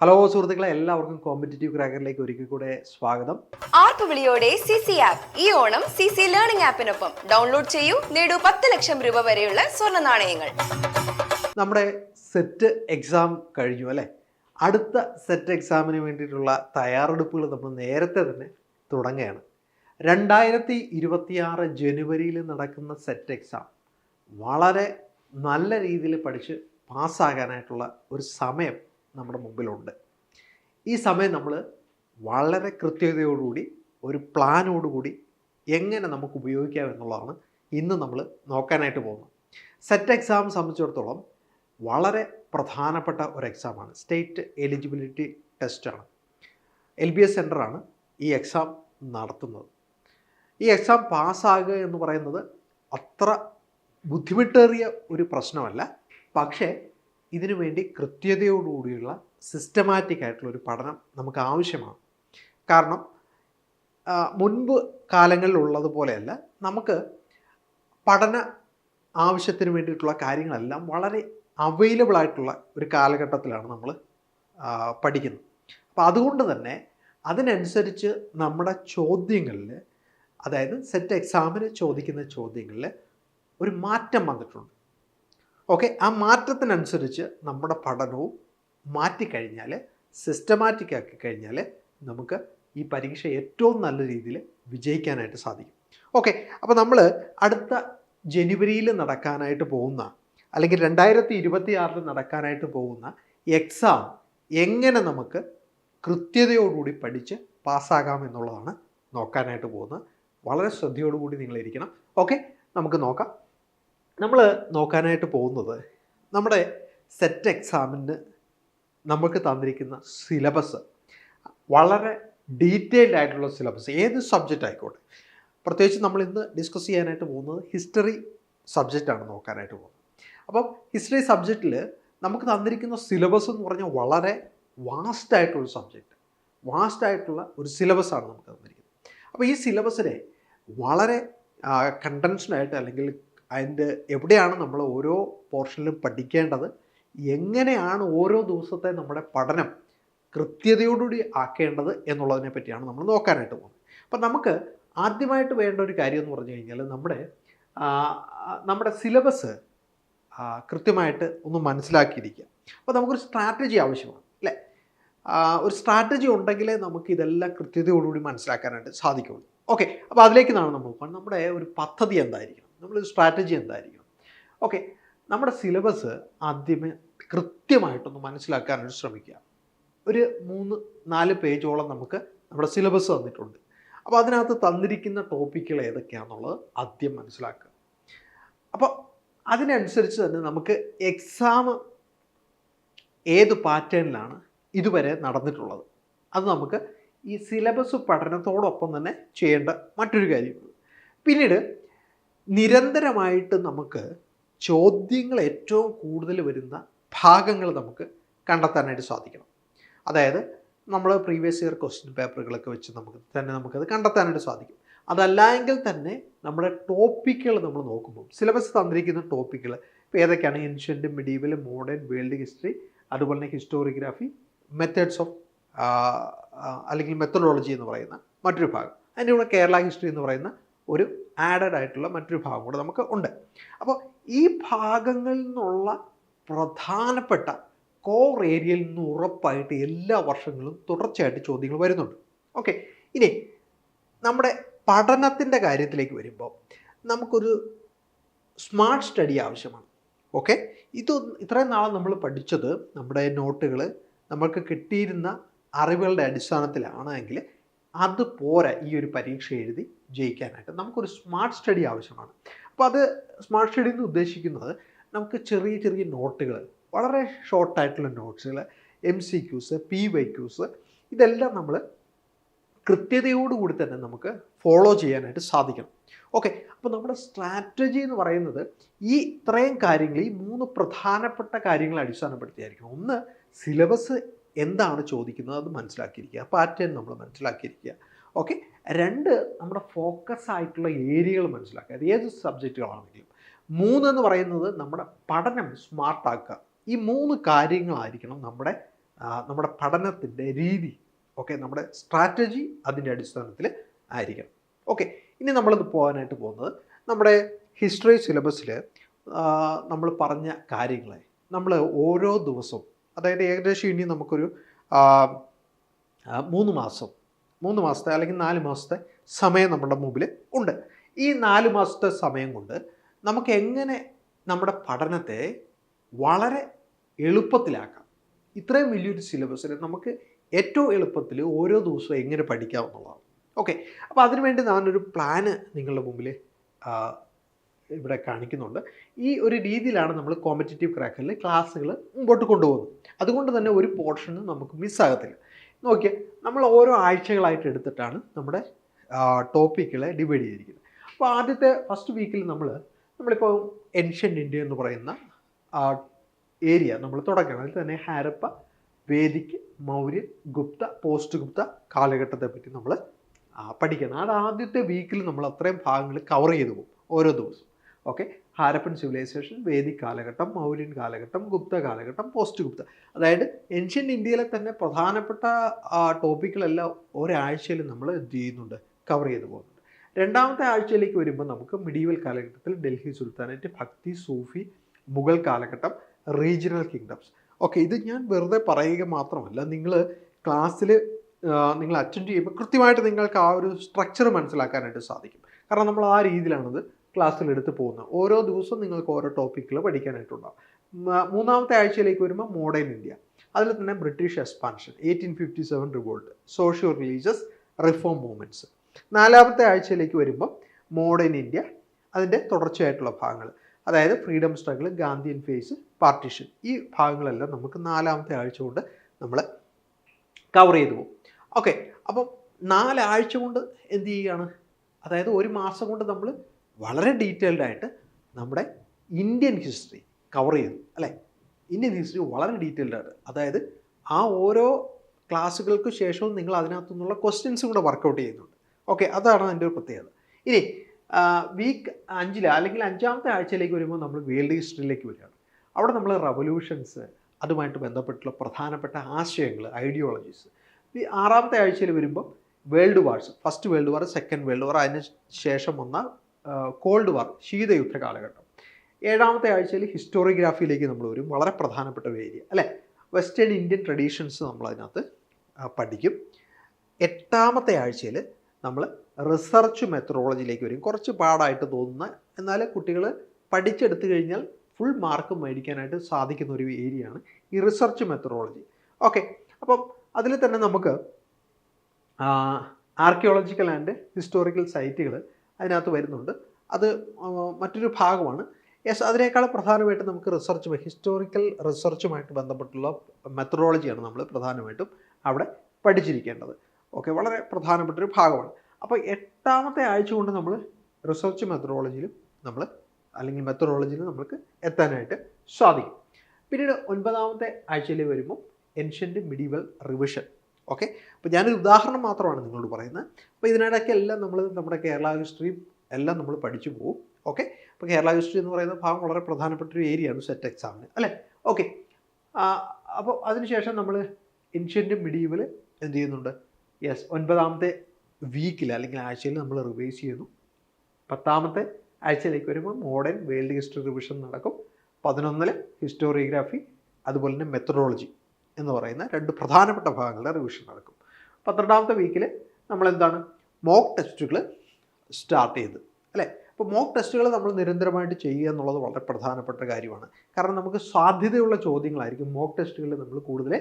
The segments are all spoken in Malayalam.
ഹലോ സുഹൃത്തുക്കളെ എല്ലാവർക്കും കോമ്പറ്റേറ്റീവ് ക്രാക്കറിലേക്ക് ഒരിക്കൽ കൂടെ സ്വാഗതം. ആർപ്പുവിളിയോടെ സി സി ആപ്പ് ഈ ഓണം സി സി ലേണിംഗ് ആപ്പിനൊപ്പം ഡൗൺലോഡ് ചെയ്യൂ. നേടൂ പത്ത് ലക്ഷം രൂപ വരെയുള്ള സ്വർണ നാണയങ്ങൾ. നമ്മുടെ സെറ്റ് എക്സാം കഴിഞ്ഞു അല്ലേ? അടുത്ത സെറ്റ് എക്സാമിന് വേണ്ടിയിട്ടുള്ള തയ്യാറെടുപ്പുകൾ നമ്മൾ നേരത്തെ തന്നെ തുടങ്ങുകയാണ്. രണ്ടായിരത്തി ഇരുപത്തിയാറ് ജനുവരിയിൽ നടക്കുന്ന സെറ്റ് എക്സാം വളരെ നല്ല രീതിയിൽ പഠിച്ച് പാസ്സാകാനായിട്ടുള്ള ഒരു സമയം നമ്മുടെ മുമ്പിലുണ്ട്. ഈ സമയം നമ്മൾ വളരെ കൃത്യതയോടുകൂടി ഒരു പ്ലാനോടുകൂടി എങ്ങനെ നമുക്ക് ഉപയോഗിക്കാം എന്നുള്ളതാണ് ഇന്ന് നമ്മൾ നോക്കാനായിട്ട് പോകുന്നത്. സെറ്റ് എക്സാം സംബന്ധിച്ചിടത്തോളം വളരെ പ്രധാനപ്പെട്ട ഒരു എക്സാമാണ് സ്റ്റേറ്റ് എലിജിബിലിറ്റി ടെസ്റ്റാണ് എൽ ബി എസ് സെന്ററാണ് ഈ എക്സാം നടത്തുന്നത്. ഈ എക്സാം പാസ്സാകുക എന്ന് പറയുന്നത് അത്ര ബുദ്ധിമുട്ടേറിയ ഒരു പ്രശ്നമല്ല. പക്ഷേ ഇതിനു വേണ്ടി കൃത്യതയോടുകൂടിയുള്ള സിസ്റ്റമാറ്റിക് ആയിട്ടുള്ള ഒരു പഠനം നമുക്ക് ആവശ്യമാണ്. കാരണം മുൻപ് കാലങ്ങളിലുള്ളതുപോലെയല്ല നമുക്ക് പഠന ആവശ്യത്തിന് വേണ്ടിയിട്ടുള്ള കാര്യങ്ങളെല്ലാം വളരെ അവൈലബിൾ ആയിട്ടുള്ള ഒരു കാലഘട്ടത്തിലാണ് നമ്മൾ പഠിക്കുന്നത്. അപ്പോൾ അതുകൊണ്ട് തന്നെ അതിനനുസരിച്ച് നമ്മുടെ ചോദ്യങ്ങളിൽ അതായത് സെറ്റ് എക്സാമിന് ചോദിക്കുന്ന ചോദ്യങ്ങളിൽ ഒരു മാറ്റം വന്നിട്ടുണ്ട്. ഓക്കെ ആ മാറ്റത്തിനനുസരിച്ച് നമ്മുടെ പഠനവും മാറ്റിക്കഴിഞ്ഞാൽ സിസ്റ്റമാറ്റിക് ആക്കി കഴിഞ്ഞാൽ നമുക്ക് ഈ പരീക്ഷ ഏറ്റവും നല്ല രീതിയിൽ വിജയിക്കാനായിട്ട് സാധിക്കും. ഓക്കെ അപ്പോൾ നമ്മൾ അടുത്ത ജനുവരിയിൽ നടക്കാനായിട്ട് പോകുന്ന അല്ലെങ്കിൽ രണ്ടായിരത്തി ഇരുപത്തി ആറിൽ നടക്കാനായിട്ട് പോകുന്ന എക്സാം എങ്ങനെ നമുക്ക് കൃത്യതയോടുകൂടി പഠിച്ച് പാസ്സാകാം എന്നുള്ളതാണ് നോക്കാനായിട്ട് പോകുന്നത്. വളരെ ശ്രദ്ധയോടുകൂടി നിങ്ങളിരിക്കണം. ഓക്കെ നമുക്ക് നോക്കാം. നമ്മൾ നോക്കാനായിട്ട് പോകുന്നത് നമ്മുടെ സെറ്റ് എക്സാമിന് നമുക്ക് തന്നിരിക്കുന്ന സിലബസ് വളരെ ഡീറ്റെയിൽഡ് ആയിട്ടുള്ള സിലബസ് ഏത് സബ്ജക്റ്റ് ആയിക്കോട്ടെ. പ്രത്യേകിച്ച് നമ്മൾ ഇന്ന് ഡിസ്കസ് ചെയ്യാനായിട്ട് പോകുന്നത് ഹിസ്റ്ററി സബ്ജക്റ്റാണ് നോക്കാനായിട്ട് പോകുന്നത്. അപ്പം ഹിസ്റ്ററി സബ്ജക്റ്റിൽ നമുക്ക് തന്നിരിക്കുന്ന സിലബസ് എന്ന് പറഞ്ഞാൽ വളരെ വാസ്റ്റ് ആയിട്ടുള്ള സബ്ജക്റ്റ് വാസ്റ്റ് ആയിട്ടുള്ള ഒരു സിലബസാണ് നമുക്ക് തന്നിരിക്കുന്നത്. അപ്പോൾ ഈ സിലബസിനെ വളരെ കണ്ടൻഷനായിട്ട് അല്ലെങ്കിൽ അതിന്റെ എവിടെയാണ് നമ്മൾ ഓരോ പോർഷനിലും പഠിക്കേണ്ടത്? എങ്ങനെയാണ് ഓരോ ദിവസത്തെ നമ്മുടെ പഠനം കൃത്യതയോടുകൂടി ആക്കേണ്ടത് എന്നുള്ളതിനെ പറ്റിയാണ് നമ്മൾ നോക്കാനായിട്ട് പോകുന്നത്. അപ്പം നമുക്ക് ആദ്യമായിട്ട് വേണ്ട ഒരു കാര്യം എന്ന് പറഞ്ഞു കഴിഞ്ഞാൽ നമ്മുടെ നമ്മുടെ സിലബസ് കൃത്യമായിട്ട് ഒന്ന് മനസ്സിലാക്കിയിരിക്കുക. അപ്പോൾ നമുക്കൊരു സ്ട്രാറ്റജി ആവശ്യമാണ് അല്ലേ? ഒരു സ്ട്രാറ്റജി ഉണ്ടെങ്കിലേ നമുക്ക് ഇതെല്ലാം കൃത്യതയോടുകൂടി മനസ്സിലാക്കാനായിട്ട് സാധിക്കുള്ളൂ ഓക്കെ അപ്പോൾ അതിലേക്ക് നിന്നാണ് നമ്മൾ നമ്മുടെ ഒരു പദ്ധതി എന്തായിരിക്കണം? നമ്മളൊരു സ്ട്രാറ്റജി എന്തായിരിക്കും? ഓക്കെ നമ്മുടെ സിലബസ് ആദ്യമേ കൃത്യമായിട്ടൊന്ന് മനസ്സിലാക്കാനായിട്ട് ശ്രമിക്കുക. ഒരു മൂന്ന് നാല് പേജോളം നമുക്ക് നമ്മുടെ സിലബസ് തന്നിട്ടുണ്ട് അപ്പോൾ അതിനകത്ത് തന്നിരിക്കുന്ന ടോപ്പിക്കുകൾ ഏതൊക്കെയാണെന്നുള്ളത് ആദ്യം മനസ്സിലാക്കുക. അപ്പോൾ അതിനനുസരിച്ച് തന്നെ നമുക്ക് എക്സാം ഏത് പാറ്റേണിലാണ് ഇതുവരെ നടന്നിട്ടുള്ളത്? അത് നമുക്ക് ഈ സിലബസ് പഠനത്തോടൊപ്പം തന്നെ ചെയ്യേണ്ട മറ്റൊരു കാര്യമാണ് പിന്നീട് നിരന്തരമായിട്ട് നമുക്ക് ചോദ്യങ്ങൾ ഏറ്റവും കൂടുതൽ വരുന്ന ഭാഗങ്ങൾ നമുക്ക് കണ്ടെത്താനായിട്ട് സാധിക്കണം. അതായത് നമ്മൾ പ്രീവിയസ് ഇയർ ക്വസ്റ്റ്യൻ പേപ്പറുകളൊക്കെ വെച്ച് നമുക്ക് തന്നെ നമുക്കത് കണ്ടെത്താനായിട്ട് സാധിക്കും. അതല്ല എങ്കിൽ തന്നെ നമ്മുടെ ടോപ്പിക്കുകൾ നമ്മൾ നോക്കുമ്പോൾ സിലബസ് തന്നിരിക്കുന്ന ടോപ്പിക്കുകൾ ഇപ്പോൾ ഏതൊക്കെയാണ്? Ancient medieval modern world history അതുപോലെ തന്നെ ഹിസ്റ്റോറിയോഗ്രാഫി മെത്തേഡ്സ് ഓഫ് അല്ലെങ്കിൽ മെത്തഡോളജി എന്ന് പറയുന്ന മറ്റൊരു ഭാഗം. അതിന്റെ കൂടെ കേരള ഹിസ്റ്ററി എന്ന് പറയുന്ന ഒരു ആഡഡ് ആയിട്ടുള്ള മറ്റൊരു ഭാഗം കൂടെ നമുക്ക് ഉണ്ട്. അപ്പോൾ ഈ ഭാഗങ്ങളിൽ നിന്നുള്ള പ്രധാനപ്പെട്ട കോർ ഏരിയയിൽ നിന്ന് ഉറപ്പായിട്ട് എല്ലാ വർഷങ്ങളും തുടർച്ചയായിട്ട് ചോദ്യങ്ങൾ വരുന്നുണ്ട്. ഓക്കെ ഇനി നമ്മുടെ പഠനത്തിന്റെ കാര്യത്തിലേക്ക് വരുമ്പോൾ നമുക്കൊരു സ്മാർട്ട് സ്റ്റഡി ആവശ്യമാണ്. ഓക്കെ ഇത് ഇത്രയും നാളെ നമ്മൾ പഠിച്ചത് നമ്മുടെ നോട്ടുകൾ നമ്മൾക്ക് കിട്ടിയിരുന്ന അറിവുകളുടെ അടിസ്ഥാനത്തിലാണെങ്കിൽ അത് പോരാ ഈ ഒരു പരീക്ഷ എഴുതി ജയിക്കാനായിട്ട്. നമുക്കൊരു സ്മാർട്ട് സ്റ്റഡി ആവശ്യമാണ്. അപ്പോൾ അത് സ്മാർട്ട് സ്റ്റഡി എന്ന് ഉദ്ദേശിക്കുന്നത് നമുക്ക് ചെറിയ ചെറിയ നോട്ടുകൾ വളരെ ഷോർട്ടായിട്ടുള്ള നോട്ട്സുകൾ M C Qs P Y Qs ഇതെല്ലാം നമ്മൾ കൃത്യതയോടുകൂടി തന്നെ നമുക്ക് ഫോളോ ചെയ്യാനായിട്ട് സാധിക്കണം. ഓക്കെ അപ്പോൾ നമ്മുടെ സ്ട്രാറ്റജി എന്ന് പറയുന്നത് ഈ ഇത്രയും കാര്യങ്ങൾ ഈ മൂന്ന് പ്രധാനപ്പെട്ട കാര്യങ്ങൾ അടിസ്ഥാനപ്പെടുത്തിയായിരിക്കണം. ഒന്ന് സിലബസ് എന്താണ് ചോദിക്കുന്നത് അത് മനസ്സിലാക്കിയിരിക്കുക. പാറ്റേൺ നമ്മൾ മനസ്സിലാക്കിയിരിക്കുക. ഓക്കെ രണ്ട് നമ്മുടെ ഫോക്കസ് ആയിട്ടുള്ള ഏരിയകൾ മനസ്സിലാക്കുക. അത് ഏത് സബ്ജക്റ്റുകളാണെങ്കിലും മൂന്നെന്ന് പറയുന്നത് നമ്മുടെ പഠനം സ്മാർട്ടാക്കുക ഈ മൂന്ന് കാര്യങ്ങളായിരിക്കണം നമ്മുടെ നമ്മുടെ പഠനത്തിന്റെ രീതി. ഓക്കെ നമ്മുടെ സ്ട്രാറ്റജി അതിന്റെ അടിസ്ഥാനത്തിൽ ആയിരിക്കണം. ഓക്കെ ഇനി നമ്മളിത് പോകാനായിട്ട് പോകുന്നത് നമ്മുടെ ഹിസ്റ്ററി സിലബസിൽ നമ്മൾ പറഞ്ഞ കാര്യങ്ങളെ. നമ്മൾ ഓരോ ദിവസവും അതായത് ഏകദേശം ഇനി നമുക്കൊരു മൂന്ന് മാസം മൂന്ന് മാസത്തെ അല്ലെങ്കിൽ നാല് മാസത്തെ സമയം നമ്മുടെ മുമ്പിൽ ഉണ്ട്. ഈ നാല് മാസത്തെ സമയം കൊണ്ട് നമുക്ക് എങ്ങനെ നമ്മുടെ പഠനത്തെ വളരെ എളുപ്പത്തിലാക്കാം. ഇത്രയും വലിയൊരു സിലബസിൽ നമുക്ക് ഏറ്റവും എളുപ്പത്തിൽ ഓരോ ദിവസവും എങ്ങനെ പഠിക്കാം എന്നുള്ളതാണ് ഓക്കെ. അപ്പോൾ അതിനുവേണ്ടി ഞാനൊരു പ്ലാന് നിങ്ങളുടെ മുമ്പിൽ ഇവിടെ കാണിക്കുന്നുണ്ട്. ഈ ഒരു രീതിയിലാണ് നമ്മൾ കോമ്പറ്റേറ്റീവ് ക്രാക്കറിൽ ക്ലാസ്സുകൾ മുമ്പോട്ട് കൊണ്ടുപോകുന്നത്. അതുകൊണ്ട് തന്നെ ഒരു പോർഷനും നമുക്ക് മിസ്സാകത്തില്ല നോക്കിയാൽ നമ്മൾ ഓരോ ആഴ്ചകളായിട്ട് എടുത്തിട്ടാണ് നമ്മുടെ ടോപ്പിക്കുകളെ ഡിവൈഡ് ചെയ്തിരിക്കുന്നത്. അപ്പോൾ ആദ്യത്തെ ഫസ്റ്റ് വീക്കിൽ നമ്മൾ നമ്മളിപ്പോൾ എൻഷ്യൻ ഇന്ത്യ എന്ന് പറയുന്ന ഏരിയ നമ്മൾ തുടങ്ങണം. അതിൽ തന്നെ ഹാരപ്പ വേദിക്ക് മൗര്യ ഗുപ്ത പോസ്റ്റ് ഗുപ്ത കാലഘട്ടത്തെ പറ്റി നമ്മൾ പഠിക്കണം. അത് ആദ്യത്തെ വീക്കിൽ നമ്മൾ അത്രയും ഭാഗങ്ങൾ കവർ ചെയ്തു പോകും ഓരോ ദിവസവും ഓക്കെ? ഹാരപ്പൻ സിവിലൈസേഷൻ വേദിക് കാലഘട്ടം മൗര്യൻ കാലഘട്ടം ഗുപ്ത കാലഘട്ടം പോസ്റ്റ് ഗുപ്ത. അതായത് ഏൻഷ്യൻ ഇന്ത്യയിലെ തന്നെ പ്രധാനപ്പെട്ട ടോപ്പിക്കുകളെല്ലാം ഒരാഴ്ചയിൽ നമ്മൾ എന്ത് ചെയ്യുന്നുണ്ട്? കവർ ചെയ്തു പോകുന്നുണ്ട്. രണ്ടാമത്തെ ആഴ്ചയിലേക്ക് വരുമ്പോൾ നമുക്ക് മിഡീവൽ കാലഘട്ടത്തിൽ ഡൽഹി സുൽത്താനേറ്റ് ഭക്തി സൂഫി മുഗൾ കാലഘട്ടം റീജിയണൽ കിങ്ഡംസ് ഓക്കെ ഇത് ഞാൻ വെറുതെ പറയുക മാത്രമല്ല നിങ്ങൾ ക്ലാസ്സിൽ നിങ്ങൾ അറ്റൻഡ് ചെയ്യുമ്പോൾ കൃത്യമായിട്ട് നിങ്ങൾക്ക് ആ ഒരു സ്ട്രക്ചർ മനസ്സിലാക്കാനായിട്ട് സാധിക്കും. കാരണം നമ്മൾ ആ രീതിയിലാണിത് ക്ലാസ്സിൽ എടുത്ത് പോകുന്നത് ഓരോ ദിവസവും നിങ്ങൾക്ക് ഓരോ ടോപ്പിക്കുകൾ പഠിക്കാനായിട്ടുണ്ടാകും മൂന്നാമത്തെ ആഴ്ചയിലേക്ക് വരുമ്പോൾ മോഡേൺ ഇന്ത്യ. അതിൽ തന്നെ British expansion eighteen fifty seven revolt socio religious reform movements നാലാമത്തെ ആഴ്ചയിലേക്ക് വരുമ്പോൾ മോഡേൺ ഇന്ത്യ അതിന്റെ തുടർച്ചയായിട്ടുള്ള ഭാഗങ്ങൾ. അതായത് freedom struggle Gandhian phase partition. ഈ ഭാഗങ്ങളെല്ലാം നമുക്ക് നാലാമത്തെ ആഴ്ച കൊണ്ട് നമ്മൾ കവർ ചെയ്തു പോകും. ഓക്കെ അപ്പം നാലാഴ്ച കൊണ്ട് എന്ത് ചെയ്യുകയാണ്? അതായത് ഒരു മാസം കൊണ്ട് നമ്മൾ വളരെ ഡീറ്റെയിൽഡ് ആയിട്ട് നമ്മുടെ ഇന്ത്യൻ ഹിസ്റ്ററി കവർ ചെയ്തു അല്ലേ? ഇന്ത്യൻ ഹിസ്റ്ററി വളരെ ഡീറ്റെയിൽഡ് ആണ്. അതായത് ആ ഓരോ ക്ലാസ്സുകൾക്ക് ശേഷവും നിങ്ങൾ അതിനകത്തു നിന്നുള്ള ക്വസ്റ്റ്യൻസും കൂടെ വർക്കൗട്ട് ചെയ്യുന്നുണ്ട്. ഓക്കെ അതാണ് അതിന്റെ ഒരു പ്രത്യേകത. ഇനി വീക്ക് അഞ്ചിൽ അല്ലെങ്കിൽ അഞ്ചാമത്തെ ആഴ്ചയിലേക്ക് വരുമ്പോൾ നമ്മൾ വേൾഡ് ഹിസ്റ്ററിയിലേക്ക് വരികയാണ്. അവിടെ നമ്മൾ റവല്യൂഷൻസ് അതുമായിട്ട് ബന്ധപ്പെട്ടുള്ള പ്രധാനപ്പെട്ട ആശയങ്ങൾ ഐഡിയോളജീസ് ഈ ആറാമത്തെ ആഴ്ചയിൽ വരുമ്പോൾ world wars first world war second world war അതിന് ശേഷം വന്ന കോൾഡ് വാർ ശീതയുദ്ധ കാലഘട്ടം ഏഴാമത്തെ ആഴ്ചയിൽ ഹിസ്റ്റോറിയോഗ്രാഫിയിലേക്ക് നമ്മൾ വരും. വളരെ പ്രധാനപ്പെട്ട ഒരു ഏരിയ അല്ലേ? വെസ്റ്റേൺ ഇന്ത്യൻ ട്രഡീഷൻസ് നമ്മൾ അതിനകത്ത് പഠിക്കും. എട്ടാമത്തെ ആഴ്ചയിൽ നമ്മൾ റിസർച്ച് മെത്തഡോളജിയിലേക്ക് വരും. കുറച്ച് പാടായിട്ട് തോന്നുന്ന എന്നാൽ കുട്ടികൾ പഠിച്ചെടുത്തു കഴിഞ്ഞാൽ ഫുൾ മാർക്ക് മേടിക്കാനായിട്ട് സാധിക്കുന്ന ഒരു ഏരിയയാണ് ഈ റിസർച്ച് മെത്തഡോളജി ഓക്കെ അപ്പം അതിൽ തന്നെ നമുക്ക് ആർക്കിയോളജിക്കൽ ആൻഡ് ഹിസ്റ്റോറിക്കൽ സൈറ്റുകൾ അതിനകത്ത് വരുന്നുണ്ട്. അത് മറ്റൊരു ഭാഗമാണ്. യെസ് അതിനേക്കാൾ പ്രധാനമായിട്ട് നമുക്ക് റിസർച്ച് ഹിസ്റ്റോറിക്കൽ റിസർച്ചുമായിട്ട് ബന്ധപ്പെട്ടുള്ള മെത്തഡോളജിയാണ് നമ്മൾ പ്രധാനമായിട്ടും അവിടെ പഠിച്ചിരിക്കേണ്ടത്. ഓക്കെ വളരെ പ്രധാനപ്പെട്ട ഒരു ഭാഗമാണ്. അപ്പോൾ എട്ടാമത്തെ ആഴ്ച കൊണ്ട് നമ്മൾ റിസർച്ച് മെത്തഡോളജിയിലും നമ്മൾ അല്ലെങ്കിൽ മെത്തഡോളജിയിലും നമുക്ക് എത്താനായിട്ട് സാധിക്കും. പിന്നീട് ഒൻപതാമത്തെ ആഴ്ചയിൽ വരുമ്പോൾ എൻഷ്യന്റ് മിഡീവൽ റിവിഷൻ. ഓക്കെ? അപ്പോൾ ഞാനൊരു ഉദാഹരണം മാത്രമാണ് നിങ്ങളോട് പറയുന്നത്. അപ്പോൾ ഇതിനിടയ്ക്ക് എല്ലാം നമ്മൾ നമ്മുടെ കേരള ഹിസ്റ്ററിയും എല്ലാം നമ്മൾ പഠിച്ചു പോകും ഓക്കെ? അപ്പോൾ കേരള ഹിസ്റ്ററി എന്ന് പറയുന്ന ഭാഗം വളരെ പ്രധാനപ്പെട്ട ഒരു ഏരിയയാണ് സെറ്റ് എക്സാമിന് അല്ലേ? ഓക്കെ. അപ്പോൾ അതിനുശേഷം നമ്മൾ ഇൻഷ്യന്റ് മിഡീവൽ എന്ത് ചെയ്യുന്നുണ്ട്? യെസ് ഒൻപതാമത്തെ വീക്കിൽ അല്ലെങ്കിൽ ആഴ്ചയിൽ നമ്മൾ റിവൈസ് ചെയ്യുന്നു. പത്താമത്തെ ആഴ്ചയിലേക്ക് വരുമ്പോൾ മോഡേൺ വേൾഡ് ഹിസ്റ്ററി റിവിഷൻ നടക്കും. പതിനൊന്നിൽ ഹിസ്റ്റോറിയോഗ്രാഫി അതുപോലെ തന്നെ മെത്തഡോളജി എന്ന് പറയുന്ന രണ്ട് പ്രധാനപ്പെട്ട ഭാഗങ്ങളുടെ റിവിഷൻ നടക്കും. പന്ത്രണ്ടാമത്തെ വീക്കിൽ നമ്മൾ എന്താണ് മോക്ക് ടെസ്റ്റുകൾ സ്റ്റാർട്ട് ചെയ്ത്. അല്ലേ? അപ്പോൾ മോക്ക് ടെസ്റ്റുകൾ നമ്മൾ നിരന്തരമായിട്ട് ചെയ്യുക എന്നുള്ളത് വളരെ പ്രധാനപ്പെട്ട കാര്യമാണ്. കാരണം നമുക്ക് സാധ്യതയുള്ള ചോദ്യങ്ങളായിരിക്കും മോക്ക് ടെസ്റ്റുകളിൽ നമ്മൾ കൂടുതൽ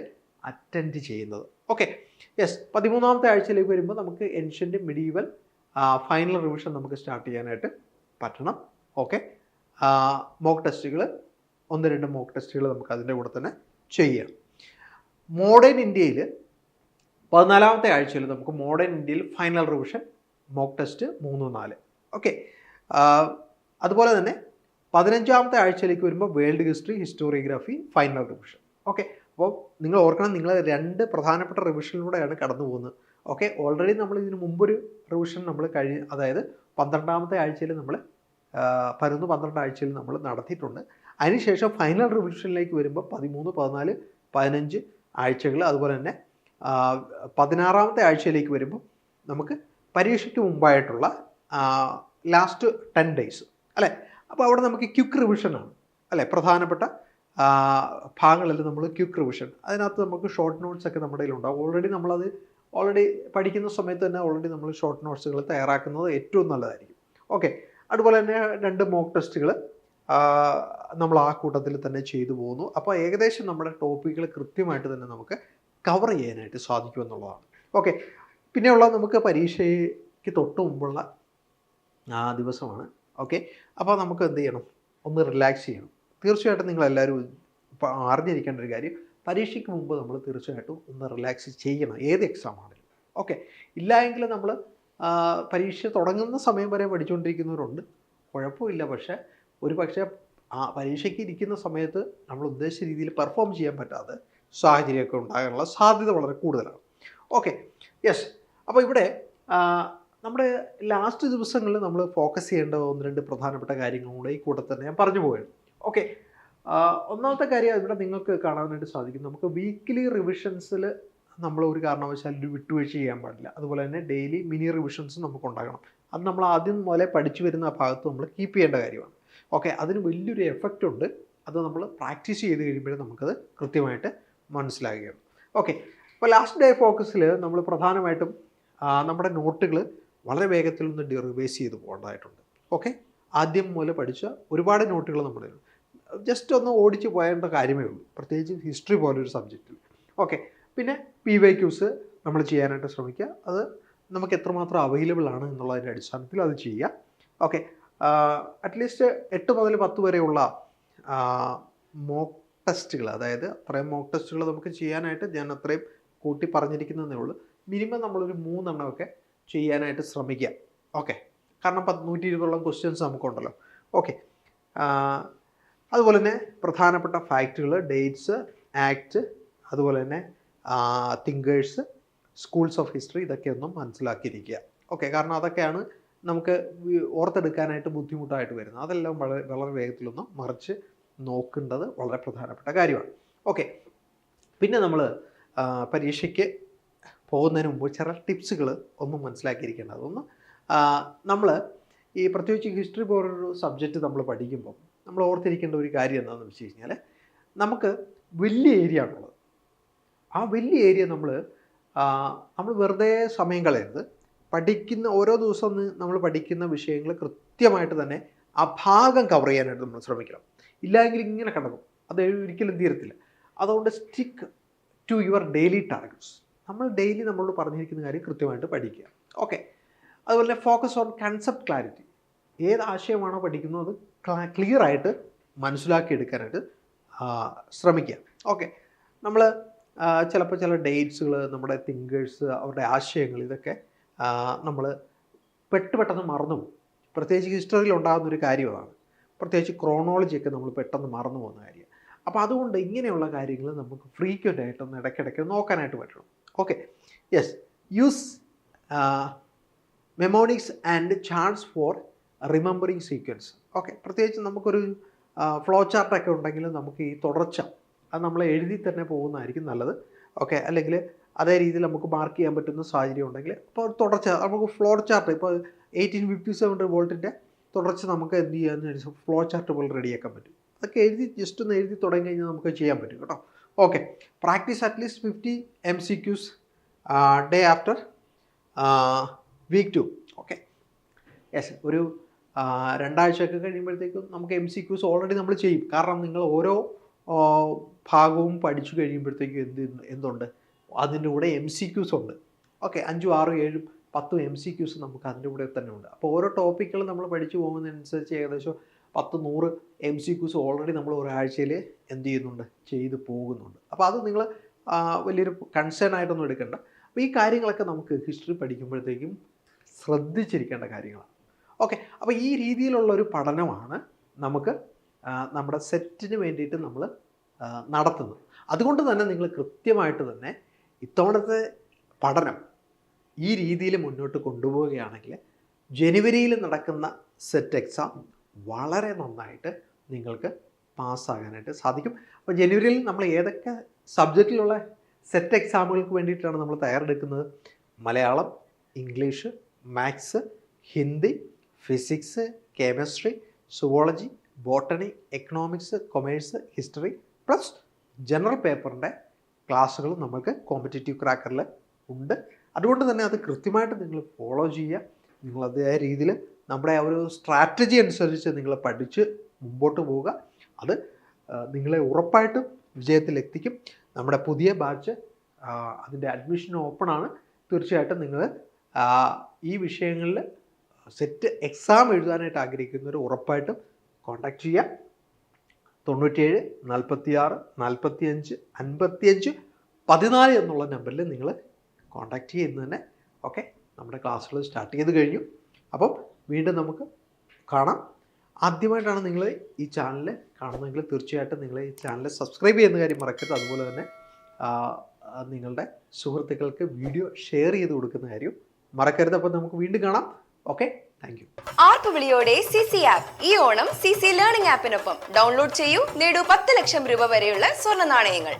അറ്റൻഡ് ചെയ്യുന്നത്. ഓക്കെ യെസ് പതിമൂന്നാമത്തെ ആഴ്ചയിലേക്ക് വരുമ്പോൾ നമുക്ക് എൻഷ്യന്റ് മിഡീവൽ ഫൈനൽ റിവിഷൻ നമുക്ക് സ്റ്റാർട്ട് ചെയ്യാനായിട്ട് പറ്റണം. ഓക്കെ മോക്ക് ടെസ്റ്റുകൾ ഒന്ന് രണ്ട് മോക്ക് ടെസ്റ്റുകൾ നമുക്ക് അതിന്റെ കൂടെ തന്നെ ചെയ്യാം മോഡേൺ ഇന്ത്യയിൽ പതിനാലാമത്തെ ആഴ്ചയിൽ നമുക്ക് മോഡേൺ ഇന്ത്യയിൽ ഫൈനൽ റിവിഷൻ മോക്ക് ടെസ്റ്റ് മൂന്ന് നാല്. ഓക്കെ അതുപോലെ തന്നെ പതിനഞ്ചാമത്തെ ആഴ്ചയിലേക്ക് വരുമ്പോൾ world history historiography final revision. Okay അപ്പോൾ നിങ്ങൾ ഓർക്കണം നിങ്ങൾ രണ്ട് പ്രധാനപ്പെട്ട റിവിഷനിലൂടെയാണ് കടന്നു പോകുന്നത്. ഓക്കെ ഓൾറെഡി നമ്മൾ ഇതിന് മുമ്പൊരു റിവിഷൻ നമ്മൾ കഴിഞ്ഞ് അതായത് പന്ത്രണ്ടാമത്തെ ആഴ്ചയിൽ നമ്മൾ പതിനൊന്ന് പന്ത്രണ്ട് ആഴ്ചയിൽ നമ്മൾ നടത്തിയിട്ടുണ്ട്. അതിനുശേഷം ഫൈനൽ റിവിഷനിലേക്ക് വരുമ്പോൾ പതിമൂന്ന് പതിനാല് പതിനഞ്ച് ആഴ്ചകൾ അതുപോലെ തന്നെ പതിനാറാമത്തെ ആഴ്ചയിലേക്ക് വരുമ്പോൾ നമുക്ക് പരീക്ഷയ്ക്ക് മുമ്പായിട്ടുള്ള ലാസ്റ്റ് ടെൻ ഡേയ്സ് അല്ലേ? അപ്പോൾ അവിടെ നമുക്ക് ക്യുക്ക് റിവിഷനാണ് അല്ലേ? പ്രധാനപ്പെട്ട ഭാഗങ്ങളിൽ നമ്മൾ ക്യുക്ക് റിവിഷൻ അതിനകത്ത് നമുക്ക് ഷോർട്ട് നോട്ട്സ് ഒക്കെ നമ്മുടെ കയ്യിലുണ്ടാവും ഓൾറെഡി നമ്മളത് ഓൾറെഡി പഠിക്കുന്ന സമയത്ത് തന്നെ ഓൾറെഡി നമ്മൾ ഷോർട്ട് നോട്ട്സുകൾ തയ്യാറാക്കുന്നത് ഏറ്റവും നല്ലതായിരിക്കും. ഓക്കെ അതുപോലെ തന്നെ രണ്ട് മോക്ക് ടെസ്റ്റുകൾ നമ്മൾ ആ കൂട്ടത്തിൽ തന്നെ ചെയ്തു പോകുന്നു അപ്പോൾ ഏകദേശം നമ്മുടെ ടോപ്പിക്കുകൾ കൃത്യമായിട്ട് തന്നെ നമുക്ക് കവർ ചെയ്യാനായിട്ട് സാധിക്കുമെന്നുള്ളതാണ് ഓക്കെ പിന്നെയുള്ള നമുക്ക് പരീക്ഷയ്ക്ക് തൊട്ട് മുമ്പുള്ള ആ ദിവസമാണ്. ഓക്കെ അപ്പോൾ നമുക്ക് എന്ത് ചെയ്യണം? ഒന്ന് റിലാക്സ് ചെയ്യണം. തീർച്ചയായിട്ടും നിങ്ങളെല്ലാവരും അറിഞ്ഞിരിക്കേണ്ട ഒരു കാര്യം പരീക്ഷയ്ക്ക് മുമ്പ് നമ്മൾ തീർച്ചയായിട്ടും ഒന്ന് റിലാക്സ് ചെയ്യണം. ഏത് എക്സാം ആണെങ്കിലും. ഓക്കെ ഇല്ല എങ്കിൽ നമ്മൾ പരീക്ഷ തുടങ്ങുന്ന സമയം വരെ പഠിച്ചുകൊണ്ടിരിക്കുന്നവരുണ്ട്. കുഴപ്പമില്ല. പക്ഷേ ഒരു പക്ഷേ ആ പരീക്ഷയ്ക്ക് ഇരിക്കുന്ന സമയത്ത് നമ്മൾ ഉദ്ദേശിച്ച രീതിയിൽ പെർഫോം ചെയ്യാൻ പറ്റാതെ സാഹചര്യമൊക്കെ ഉണ്ടാകാനുള്ള സാധ്യത വളരെ കൂടുതലാണ്. ഓക്കെ യെസ് അപ്പോൾ ഇവിടെ നമ്മുടെ ലാസ്റ്റ് ദിവസങ്ങളിൽ നമ്മൾ ഫോക്കസ് ചെയ്യേണ്ട ഒന്ന് രണ്ട് പ്രധാനപ്പെട്ട കാര്യങ്ങളും കൂടെ ഈ കൂട്ടത്തിൽ തന്നെ ഞാൻ പറഞ്ഞു പോവുകയാണ്. ഓക്കെ ഒന്നാമത്തെ കാര്യം ഇവിടെ നിങ്ങൾക്ക് കാണാനായിട്ട് സാധിക്കും നമുക്ക് വീക്ക്ലി റിവിഷൻസിൽ നമ്മൾ ഒരു കാരണവശാലും ഒരു വിട്ടുവീഴ്ച ചെയ്യാൻ പാടില്ല. അതുപോലെ തന്നെ ഡെയിലി മിനി റിവിഷൻസ് നമുക്ക് ഉണ്ടാകണം. അത് നമ്മൾ ആദ്യം മുതലേ പഠിച്ചു വരുന്ന ആ ഭാഗത്ത് നമ്മൾ കീപ്പ് ചെയ്യേണ്ട കാര്യമാണ്. ഓക്കെ അതിന് വലിയൊരു എഫക്റ്റ് ഉണ്ട്. അത് നമ്മൾ പ്രാക്ടീസ് ചെയ്ത് കഴിയുമ്പോഴേ നമുക്കത് കൃത്യമായിട്ട് മനസ്സിലാകുകയാണ് ഓക്കെ അപ്പോൾ ലാസ്റ്റ് ഡേ ഫോക്കസിൽ നമ്മൾ പ്രധാനമായിട്ടും നമ്മുടെ നോട്ടുകൾ വളരെ വേഗത്തിൽ ഒന്ന് ഡിറിവേസ് ചെയ്ത് പോകേണ്ടതായിട്ടുണ്ട്. ഓക്കെ ആദ്യം മുതൽ പഠിച്ച ഒരുപാട് നോട്ടുകൾ നമ്മുടെ ജസ്റ്റ് ഒന്ന് ഓടിച്ച് പോയേണ്ട കാര്യമേ ഉള്ളൂ. പ്രത്യേകിച്ച് ഹിസ്റ്ററി പോലൊരു സബ്ജക്റ്റിൽ ഓക്കെ പിന്നെ പി വൈ ക്യൂസ് നമ്മൾ ചെയ്യാനായിട്ട് ശ്രമിക്കുക. അത് നമുക്ക് എത്രമാത്രം അവൈലബിൾ ആണ് എന്നുള്ളതിന്റെ അടിസ്ഥാനത്തിൽ അത് ചെയ്യുക. ഓക്കെ അറ്റ്ലീസ്റ്റ് എട്ട് മുതൽ പത്ത് വരെയുള്ള മോക്ക് ടെസ്റ്റുകൾ അതായത് അത്രയും മോക്ക് ടെസ്റ്റുകൾ നമുക്ക് ചെയ്യാനായിട്ട് ഞാൻ അത്രയും കൂട്ടി പറഞ്ഞിരിക്കുന്നതേ ഉള്ളൂ. മിനിമം നമ്മളൊരു മൂന്നെണ്ണമൊക്കെ ചെയ്യാനായിട്ട് ശ്രമിക്കുക ഓക്കെ. കാരണം പത്ത് നൂറ്റി ഇരുപതോളം ക്വസ്റ്റ്യൻസ് നമുക്കുണ്ടല്ലോ. ഓക്കെ. അതുപോലെ തന്നെ പ്രധാനപ്പെട്ട ഫാക്റ്റുകൾ ഡേറ്റ്സ് ആക്ട് അതുപോലെ തന്നെ തിങ്കേഴ്സ് സ്കൂൾസ് ഓഫ് ഹിസ്റ്ററി ഇതൊക്കെ ഒന്നും മനസ്സിലാക്കിയിരിക്കുക. ഓക്കെ. കാരണം അതൊക്കെയാണ് നമുക്ക് ഓർത്തെടുക്കാനായിട്ട് ബുദ്ധിമുട്ടായിട്ട് വരുന്നു. അതെല്ലാം വളരെ വളരെ വേഗത്തിലൊന്ന് മറിച്ച് നോക്കേണ്ടത് വളരെ പ്രധാനപ്പെട്ട കാര്യമാണ്. ഓക്കെ. പിന്നെ നമ്മൾ പരീക്ഷയ്ക്ക് പോകുന്നതിന് മുമ്പ് ചില ടിപ്സുകൾ ഒന്നും മനസ്സിലാക്കിയിരിക്കേണ്ടത്. ഒന്ന് നമ്മൾ ഈ പ്രത്യേകിച്ച് ഹിസ്റ്ററി പോലൊരു സബ്ജക്റ്റ് നമ്മൾ പഠിക്കുമ്പം നമ്മൾ ഓർത്തിരിക്കേണ്ട ഒരു കാര്യം എന്താണെന്ന് വെച്ച് കഴിഞ്ഞാൽ നമുക്ക് വലിയ ഏരിയ ആണുള്ളത് ആ വലിയ ഏരിയ നമ്മൾ നമ്മൾ വെറുതെ സമയം കളയരുത്. പഠിക്കുന്ന ഓരോ ദിവസവും നമ്മൾ പഠിക്കുന്ന വിഷയങ്ങൾ കൃത്യമായിട്ട് തന്നെ ആ ഭാഗം കവർ ചെയ്യാനായിട്ട് നമ്മൾ ശ്രമിക്കണം. ഇല്ലെങ്കിൽ ഇങ്ങനെ കിടക്കും. അത് ഒരിക്കലും തീരത്തില്ല അതുകൊണ്ട് stick to your daily targets നമ്മൾ ഡെയിലി നമ്മളോട് പറഞ്ഞിരിക്കുന്ന കാര്യം കൃത്യമായിട്ട് പഠിക്കുക. ഓക്കെ അതുപോലെ തന്നെ ഫോക്കസ് ഓൺ കൺസെപ്റ്റ് ക്ലാരിറ്റി ഏത് ആശയമാണോ പഠിക്കുന്നത് അത് ക്ലിയർ ആയിട്ട് മനസ്സിലാക്കി എടുക്കാനായിട്ട് ശ്രമിക്കുക. ഓക്കെ നമ്മൾ ചിലപ്പോൾ ചില ഡേറ്റ്സുകൾ നമ്മുടെ തിങ്കേഴ്സ് അവരുടെ ആശയങ്ങൾ ഇതൊക്കെ നമ്മൾ പെട്ട് പെട്ടെന്ന് മറന്നു പോകും. പ്രത്യേകിച്ച് ഹിസ്റ്ററിയിൽ ഉണ്ടാകുന്ന ഒരു കാര്യം അതാണ് പ്രത്യേകിച്ച് ക്രോണോളജിയൊക്കെ നമ്മൾ പെട്ടെന്ന് മറന്നു പോകുന്ന കാര്യം അപ്പോൾ അതുകൊണ്ട് ഇങ്ങനെയുള്ള കാര്യങ്ങൾ നമുക്ക് ഫ്രീക്വന്റ് ആയിട്ടൊന്ന് ഇടയ്ക്കിടയ്ക്ക് നോക്കാനായിട്ട് പറ്റണം okay yes use mnemonics and charts for remembering sequence okay പ്രത്യേകിച്ച് നമുക്കൊരു ഫ്ലോ ചാർട്ടൊക്കെ ഉണ്ടെങ്കിൽ നമുക്ക് ഈ തുടർച്ച അത് നമ്മൾ എഴുതി തന്നെ പോകുന്നതായിരിക്കും നല്ലത്. ഓക്കെ അല്ലെങ്കിൽ അതേ രീതിയിൽ നമുക്ക് മാർക്ക് ചെയ്യാൻ പറ്റുന്ന സാഹചര്യം ഉണ്ടെങ്കിൽ ഇപ്പോൾ തുടർച്ച നമുക്ക് ഫ്ലോർ ചാർട്ട് ഇപ്പോൾ എയ്റ്റീൻ ഫിഫ്റ്റി സെവൻ വോൾട്ടിന്റെ തുടർച്ച നമുക്ക് എന്ത് ചെയ്യാന്ന് വെച്ചാൽ ഫ്ലോ ചാർട്ട് പോലെ റെഡിയാക്കാൻ പറ്റും. അതൊക്കെ എഴുതി ജസ്റ്റ് ഒന്ന് എഴുതി തുടങ്ങി കഴിഞ്ഞാൽ നമുക്ക് ചെയ്യാൻ പറ്റും കേട്ടോ. Okay practice at least fifty M C Qs day after week two okay yes ഒരു രണ്ടാഴ്ച രണ്ടാഴ്ചയൊക്കെ കഴിയുമ്പോഴത്തേക്കും നമുക്ക് എം സി ക്യൂസ് ഓൾറെഡി നമ്മൾ ചെയ്യും. കാരണം നിങ്ങൾ ഓരോ ഭാഗവും പഠിച്ചു കഴിയുമ്പോഴത്തേക്കും എന്ത് എന്തുണ്ട്? അതിന്റെ കൂടെ എം സി ക്യൂസ് ഉണ്ട്. ഓക്കെ അഞ്ചും ആറും ഏഴും പത്തും എം സി ക്യൂസ് നമുക്ക് അതിന്റെ കൂടെ തന്നെ ഉണ്ട്. അപ്പോൾ ഓരോ ടോപ്പിക്കുകൾ നമ്മൾ പഠിച്ചു പോകുന്നതിനനുസരിച്ച് ഏകദേശം പത്ത് നൂറ് എം സി ക്യൂസ് ഓൾറെഡി നമ്മൾ ഒരാഴ്ചയിൽ എന്ത് ചെയ്യുന്നുണ്ട്? ചെയ്ത് പോകുന്നുണ്ട്. അപ്പോൾ അത് നിങ്ങൾ വലിയൊരു കൺസേൺ ആയിട്ടൊന്നും എടുക്കേണ്ട. അപ്പോൾ ഈ കാര്യങ്ങളൊക്കെ നമുക്ക് ഹിസ്റ്ററി പഠിക്കുമ്പോഴത്തേക്കും ശ്രദ്ധിച്ചിരിക്കേണ്ട കാര്യങ്ങളാണ്. ഓക്കെ അപ്പോൾ ഈ രീതിയിലുള്ള ഒരു പഠനമാണ് നമുക്ക് നമ്മുടെ സെറ്റിന് വേണ്ടിയിട്ട് നമ്മൾ നടത്തുന്നത്. അതുകൊണ്ട് തന്നെ നിങ്ങൾ കൃത്യമായിട്ട് തന്നെ ഇത്തവണത്തെ പഠനം ഈ രീതിയിൽ മുന്നോട്ട് കൊണ്ടുപോവുകയാണെങ്കിൽ ജനുവരിയിൽ നടക്കുന്ന സെറ്റ് എക്സാം വളരെ നന്നായിട്ട് നിങ്ങൾക്ക് പാസ്സാകാനായിട്ട് സാധിക്കും. അപ്പോൾ ജനുവരിയിൽ നമ്മൾ ഏതൊക്കെ സബ്ജക്റ്റിലുള്ള സെറ്റ് എക്സാമുകൾക്ക് വേണ്ടിയിട്ടാണ് നമ്മൾ തയ്യാറെടുക്കുന്നത്? Malayalam English maths Hindi physics chemistry zoology botany economics commerce history plus general പേപ്പറിന്റെ ക്ലാസ്സുകൾ നമുക്ക് കോമ്പറ്റേറ്റീവ് ക്രാക്കറിൽ ഉണ്ട്. അതുകൊണ്ട് തന്നെ അത് കൃത്യമായിട്ട് നിങ്ങൾ ഫോളോ ചെയ്യുക. നിങ്ങൾ അതേ രീതിയിൽ നമ്മുടെ ആ ഒരു സ്ട്രാറ്റജി അനുസരിച്ച് നിങ്ങൾ പഠിച്ച് മുമ്പോട്ട് പോവുക. അത് നിങ്ങളെ ഉറപ്പായിട്ടും വിജയത്തിലെത്തിക്കും. നമ്മുടെ പുതിയ ബാച്ച് അതിന്റെ അഡ്മിഷൻ ഓപ്പൺ ആണ്. തീർച്ചയായിട്ടും നിങ്ങൾ ഈ വിഷയങ്ങളിൽ സെറ്റ് എക്സാം എഴുതാനായിട്ട് ആഗ്രഹിക്കുന്നവർ ഉറപ്പായിട്ടും കോൺടാക്ട് ചെയ്യുക. തൊണ്ണൂറ്റേഴ് നാൽപ്പത്തിയാറ് നാൽപ്പത്തിയഞ്ച് അൻപത്തിയഞ്ച് പതിനാല് എന്നുള്ള നമ്പറിൽ നിങ്ങൾ കോൺടാക്റ്റ് ചെയ്യുന്നത് തന്നെ. ഓക്കെ? നമ്മുടെ ക്ലാസ്സുകൾ സ്റ്റാർട്ട് ചെയ്ത് കഴിഞ്ഞു. അപ്പം വീണ്ടും നമുക്ക് കാണാം. ആദ്യമായിട്ടാണ് നിങ്ങൾ ഈ ചാനൽ കാണുന്നതെങ്കിൽ തീർച്ചയായിട്ടും നിങ്ങൾ ഈ ചാനൽ സബ്സ്ക്രൈബ് ചെയ്യുന്ന കാര്യം മറക്കരുത്. അതുപോലെ തന്നെ നിങ്ങളുടെ സുഹൃത്തുക്കൾക്ക് വീഡിയോ ഷെയർ ചെയ്ത് കൊടുക്കുന്ന കാര്യം മറക്കരുത്. അപ്പോൾ നമുക്ക് വീണ്ടും കാണാം. ഓക്കെ? താങ്ക് യു ആർപ്പ് വിളിയോടെ സി സി ആപ്പ് ഈ ഓണം സി സി ലേണിംഗ് ആപ്പിനൊപ്പം ഡൗൺലോഡ് ചെയ്യൂ. നേടൂ പത്ത് ലക്ഷം രൂപ വരെയുള്ള സ്വർണ നാണയങ്ങൾ.